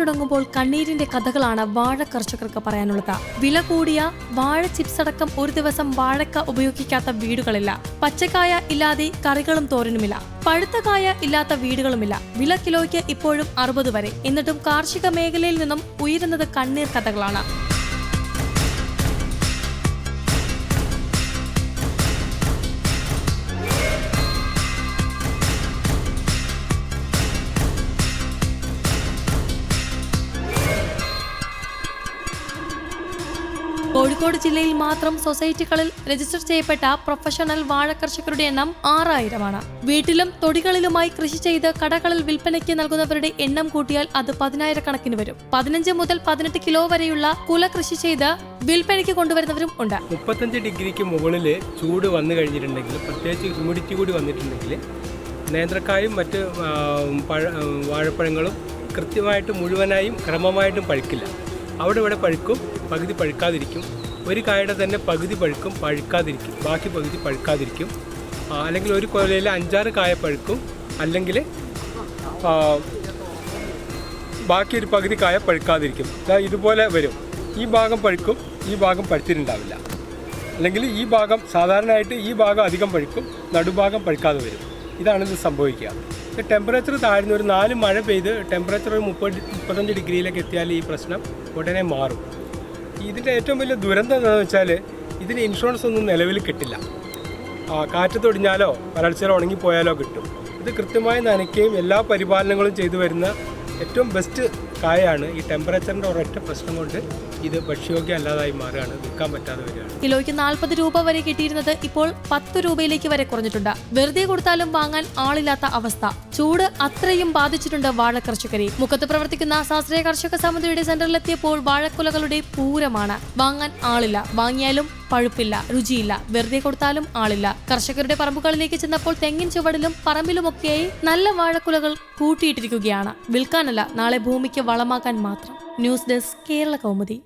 തുടങ്ങുമ്പോൾ കണ്ണീരിന്റെ കഥകളാണ് വാഴ കർഷകർക്ക് പറയാനുള്ളത്. വില കൂടിയ വാഴ ചിപ്സ് അടക്കം ഒരു ദിവസം വാഴക്ക ഉപയോഗിക്കാത്ത വീടുകളില്ല. പച്ചക്കായ ഇല്ലാതെ കറികളും തോരനുമില്ല. പഴുത്ത കായ ഇല്ലാത്ത വീടുകളുമില്ല. വില കിലോയ്ക്ക് ഇപ്പോഴും അറുപത് വരെ. എന്നിട്ടും കാർഷിക മേഖലയിൽ നിന്നും ഉയരുന്നത് കണ്ണീർ കഥകളാണ്. കോഴിക്കോട് ജില്ലയിൽ മാത്രം സൊസൈറ്റികളിൽ രജിസ്റ്റർ ചെയ്യപ്പെട്ട പ്രൊഫഷണൽ വാഴ കർഷകരുടെ എണ്ണം ആറായിരമാണ്. വീട്ടിലും തൊടികളിലുമായി കൃഷി ചെയ്ത് കടകളിൽ വിൽപ്പനയ്ക്ക് നൽകുന്നവരുടെ എണ്ണം കൂട്ടിയാൽ അത് പതിനായിരക്കണക്കിന് വരും. പതിനഞ്ച് മുതൽ പതിനെട്ട് കിലോ വരെയുള്ള കുല കൃഷി ചെയ്ത് വിൽപ്പനയ്ക്ക് കൊണ്ടുവരുന്നവരും ഉണ്ട്. മുപ്പത്തഞ്ച് ഡിഗ്രിക്ക് മുകളിൽ ചൂട് വന്നു കഴിഞ്ഞിട്ടുണ്ടെങ്കിൽ പ്രത്യേകിച്ച് ഹ്യൂമിഡിറ്റി കൂടി വന്നിട്ടുണ്ടെങ്കിൽ നേന്ത്രക്കായും മറ്റ് വാഴപ്പഴങ്ങളും കൃത്യമായിട്ട് മുഴുവനായും ക്രമമായിട്ടും പഴുക്കില്ല. അവിടെ ഇവിടെ പഴുക്കും പകുതി പഴുക്കാതിരിക്കും. ഒരു കായയുടെ തന്നെ പകുതി പഴുക്കും പഴുക്കാതിരിക്കും. ബാക്കി പകുതി പഴുക്കാതിരിക്കും. അല്ലെങ്കിൽ ഒരു കൊലയിൽ അഞ്ചാറ് കായ പഴുക്കും അല്ലെങ്കിൽ ബാക്കി പകുതി കായ പഴുക്കാതിരിക്കും. ഇതുപോലെ വരും. ഈ ഭാഗം പഴുക്കും ഈ ഭാഗം പഴുത്തിട്ടുണ്ടാവില്ല. അല്ലെങ്കിൽ ഈ ഭാഗം സാധാരണയായിട്ട് ഈ ഭാഗം അധികം പഴുക്കും നടുഭാഗം പഴുക്കാതെ വരും. ഇതാണ് ഇത് സംഭവിക്കുക. ടെമ്പറേച്ചർ താഴ്ന്ന ഒരു നാല് മഴ പെയ്ത് ടെമ്പറേച്ചർ ഒരു മുപ്പത് മുപ്പത്തഞ്ച് ഡിഗ്രിയിലേക്ക് എത്തിയാൽ ഈ പ്രശ്നം ഉടനെ മാറും. ഇതിന്റെ ഏറ്റവും വലിയ ദുരന്തം എന്താണെന്ന് വെച്ചാൽ ഇതിന് ഇൻഷുറൻസ് ഒന്നും നിലവിൽ കിട്ടില്ല. കാറ്റ് തൊടിഞ്ഞാലോ വരൾച്ചയിലോ ഉണങ്ങിപ്പോയാലോ കിട്ടും. ഇത് കൃത്യമായി നനയ്ക്കുകയും എല്ലാ പരിപാലനങ്ങളും ചെയ്തു വരുന്ന ഏറ്റവും ബെസ്റ്റ് കായാണ്. ഈ ടെമ്പറേച്ചറിന്റെ ഒരൊറ്റ പ്രശ്നം കൊണ്ട് ഇത് ഭക്ഷ്യയോഗ്യം അല്ലാതായി മാറുകയാണ്. വിൽക്കാൻ പറ്റാതെ വരികയാണ്. കിലോയ്ക്ക് നാൽപ്പത് രൂപ വരെ കിട്ടിയിരുന്നത് ഇപ്പോൾ പത്ത് രൂപയിലേക്ക് വരെ കുറഞ്ഞിട്ടുണ്ട്. വെറുതെ കൊടുത്താലും വാങ്ങാൻ ആളില്ലാത്ത അവസ്ഥ. ചൂട് അത്രയും ബാധിച്ചിട്ടുണ്ട് വാഴ കർഷകരെ മുഖത്ത് പ്രവർത്തിക്കുന്ന ശാസ്ത്രീയ കർഷക സമിതിയുടെ സെന്ററിലെത്തിയപ്പോൾ വാഴക്കുലകളുടെ പൂരമാണ്. വാങ്ങാൻ ആളില്ല. വാങ്ങിയാലും പഴുപ്പില്ല. രുചിയില്ല. വെറുതെ കൊടുത്താലും ആളില്ല. കർഷകരുടെ പറമ്പുകളിലേക്ക് ചെന്നപ്പോൾ തെങ്ങിൻ ചുവടിലും പറമ്പിലുമൊക്കെയായി നല്ല വാഴക്കുലകൾ കൂട്ടിയിട്ടിരിക്കുകയാണ്. വിൽക്കാനല്ല നാളെ ഭൂമിക്ക് വളമാക്കാൻ മാത്രം. News desk Kerala Kaumudi.